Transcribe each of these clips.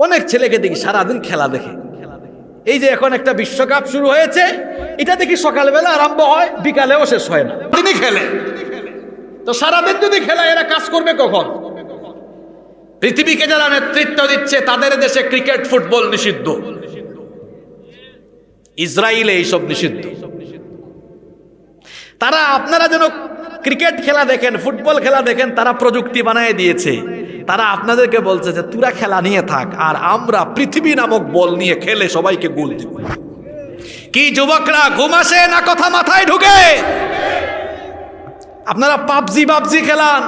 অনেক ছেলেকে দেখি, সারাদিন খেলা দেখে। এই যে এখন একটা বিশ্বকাপ শুরু হয়েছে, এটা দেখি সকালবেলা আরম্ভ হয়, বিকালেও শেষ হয় না। তিনি খেলে। তো সারাদিন যদি খেলা, এরা কাজ করবে কখন? পৃথিবীকে যারা নেতৃত্ব দিচ্ছে, তাদের দেশে ক্রিকেট, ফুটবল নিষিদ্ধ। ইসরায়েলে এইসব নিষিদ্ধ। তারা, আপনারা যেন ক্রিকেট খেলা দেখেন, ফুটবল খেলা দেখেন, তারা প্রযুক্তি বানায় দিয়েছে। তারা আপনাদেরকে বলছে যে, তুরা খেলা নিয়ে থাক আর আমরা পৃথিবী নামক বল নিয়ে খেলে সবাইকে গোল দিব। কি যুবকরা, ঘুম আসে না কথা মাথায় ঢুকে? আপনারা পাবজি, বাবজি খেলান।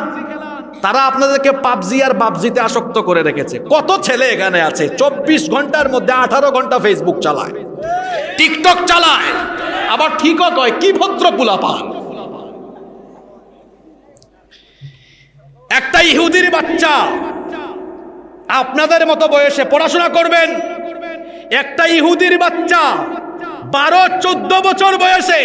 তারা আপনাদেরকে পাবজি আর বাবজিতে আসক্ত করে রেখেছে। কত ছেলে এখানে আছে? চব্বিশ ঘণ্টার মধ্যে আঠারো ঘণ্টা ফেসবুক চালায়। টিকটক চালায়। আবার ঠিকও কয়, কি ভদ্র পুলা পান একটা ইহুদির বাচ্চা। আপনাদের মতো বয়সে পড়াশোনা করবেন। একটা ইহুদির বাচ্চা বারো, চোদ্দ বছর বয়সে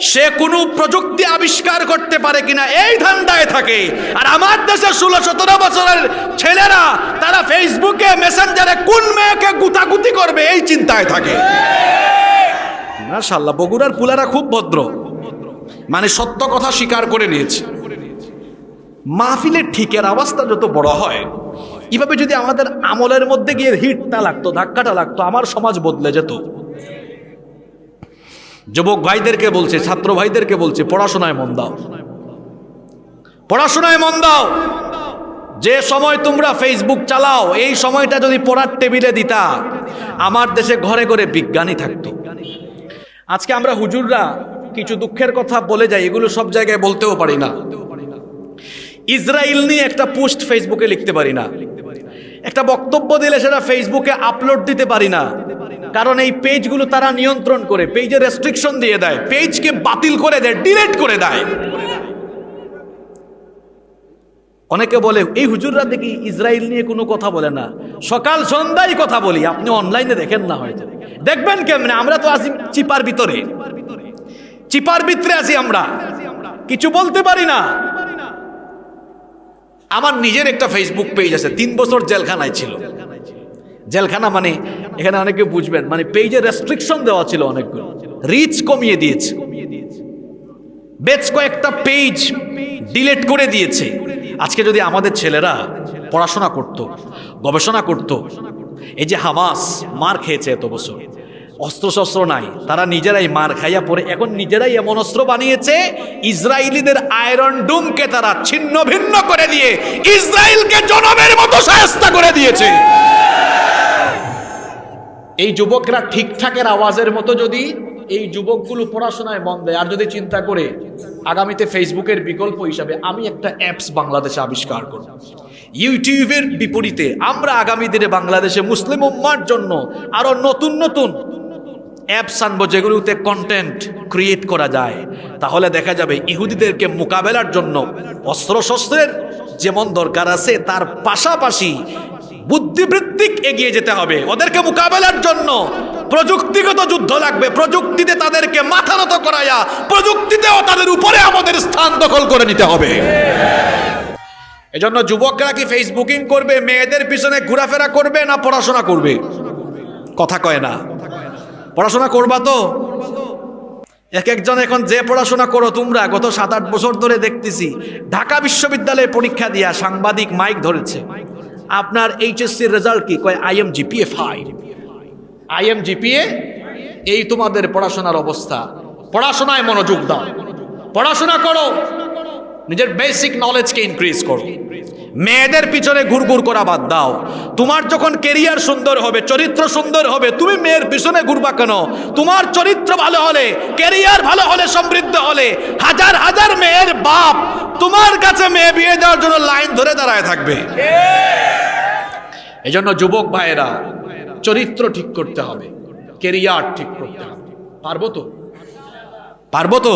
সে কোনো প্রযুক্তি আবিষ্কার করতে পারে কিনা, এই ধান্দায় থাকে। আর আমার দেশে ষোলো, সতেরো বছরের ছেলেরা, তারা ফেসবুকে, মেসেঞ্জারে কোন মেয়েকে গুতাগুতি করবে, এই চিন্তায় থাকে। মাশাল্লাহ বগুড়ার পুলারা খুব ভদ্র। মানে সত্য কথা স্বীকার করে নিয়েছে। মাহফিলের ঠিকের আওয়াজটা যত বড় হয়, এভাবে যদি আমাদের আমলের মধ্যে গিয়ে হিটটা লাগতো, ধাক্কাটা লাগতো, আমার সমাজ বদলে যেত। যুবক ভাইদেরকে বলছে, ছাত্র ভাইদেরকে বলছে, পড়াশোনায় মন দাও। পড়াশোনায় মন দাও। যে সময় তোমরা ফেসবুক চালাও, এই সময়টা যদি পড়ার টেবিলে দিতা, আমার দেশে ঘরে ঘরে বিজ্ঞানী থাকতো। আজকে আমরা হুজুররা কিছু দুঃখের কথা বলে যাই, এগুলো সব জায়গায় বলতেও পারি না। ইসরায়েল নিয়ে একটা পোস্ট ফেসবুকে লিখতে পারি না। একটা বক্তব্য দিলে সেটা ফেসবুকে আপলোড দিতে পারি না। কারণ এই পেজগুলো তারা নিয়ন্ত্রণ করে, পেজে রেস্ট্রিকশন দিয়ে দেয়, পেজকে বাতিল করে দেয় ডিলেট করে দেয়। অনেকে বলে, এই হুজুররা দেখি ইসরায়েল নিয়ে কোনো কথা বলে না। সকাল সন্ধ্যায় কথা বলি, আপনি অনলাইনে দেখেন না হয়তো। দেখবেন কেমনে? আমরা তো আছি চিপার ভিতরে। চিপার ভিতরে আছি আমরা। কিছু বলতে পারি না। আমার নিজের একটা ফেসবুক পেজ আছে, তিন বছর জেলখানায় ছিল। জেলখানা মানে এখানে অনেকে বুঝবেন মানে পেজে রেস্ট্রিকশন দেওয়া ছিল অনেকগুলো। রিচ কমিয়ে দিয়েছে। বেশ কয়েকটা পেজ ডিলেট করে দিয়েছে। আজকে যদি আমাদের ছেলেরা পড়াশোনা করত, গবেষণা করত, এই যে হামাস, মার খেয়েছে এত বছর। অস্ত্রশস্ত্র নাই। তারা নিজেরাই মার খাইয়া পরে এখন নিজেরাই এমন অস্ত্র বানিয়েছে। ইসরায়েলিদের আয়রন ডুমকে তারা ছিন্ন ভিন্ন করে দিয়ে ইসরায়েলকে জনমের মতো সায়স্তা করে দিয়েছে। এই যুবকরা ঠিকঠাকের আওয়াজের মতো যদি এই যুবকগুলো পড়াশোনায় মন দেয়, আর যদি চিন্তা করে, আগামীতে ফেসবুকের বিকল্প হিসাবে আমি একটা অ্যাপস বাংলাদেশে আবিষ্কার করব। ইউটিউবের বিপরীতে আমরা আগামী দিনে বাংলাদেশে মুসলিম উম্মার জন্য আরও নতুন নতুন অ্যাপস আনব যেগুলোতে কন্টেন্ট ক্রিয়েট করা যায়। তাহলে দেখা যাবে ইহুদিদেরকে মোকাবেলার জন্য অস্ত্রশস্ত্রের যেমন দরকার আছে, তার পাশাপাশি বুদ্ধিবৃত্তিক এগিয়ে যেতে হবে। ওদেরকে মোকাবেলার জন্য প্রযুক্তিগত যুদ্ধ লাগবে। প্রযুক্তিতে তাদেরকে মাথা নত করাইয়া প্রযুক্তিতেও তাদের উপরে আমাদের স্থান দখল করে নিতে হবে। এজন্য যুবকরা কি ফেসবুকিং করবে, মেয়েদের পিছনে ঘোরাফেরা করবে না পড়াশোনা করবে? কথা কয় না। পড়াশোনা করবা তো? এক একজন এখন যে পড়াশোনা করো তোমরা, গত সাত আট বছর ধরে দেখতেছি, ঢাকা বিশ্ববিদ্যালয়ে পরীক্ষা দিয়া সাংবাদিক মাইক ধরেছে। আপনার এইচএসসির রেজাল্ট কি? কয় I'm GPA five I'm GPA এই তোমাদের পড়াশোনার অবস্থা। পড়াশোনায় মনোযোগ দাও। পড়াশোনা করো। নিজের বেসিক নলেজকে ইনক্রিজ করো। মেয়েদের পিছনে ঘুরঘুর করা বাদ দাও। তোমার যখন কেরিয়ার সুন্দর হবে, চরিত্র সুন্দর হবে, তুমি মেয়ের পিছনে ঘুরবা কেন? তোমার চরিত্র ভালো হলে কেরিয়ার ভালো হলে, সমৃদ্ধ হলে, হাজার হাজার মেয়ের বাপ তোমার কাছে মেয়ে বিয়ে দেওয়ার জন্য লাইন ধরে দাঁড়ায় থাকবে। এই জন্য যুবক ভাইয়েরা, চরিত্র ঠিক করতে হবে কেরিয়ার ঠিক করতে হবে। পারব তো? পারব তো?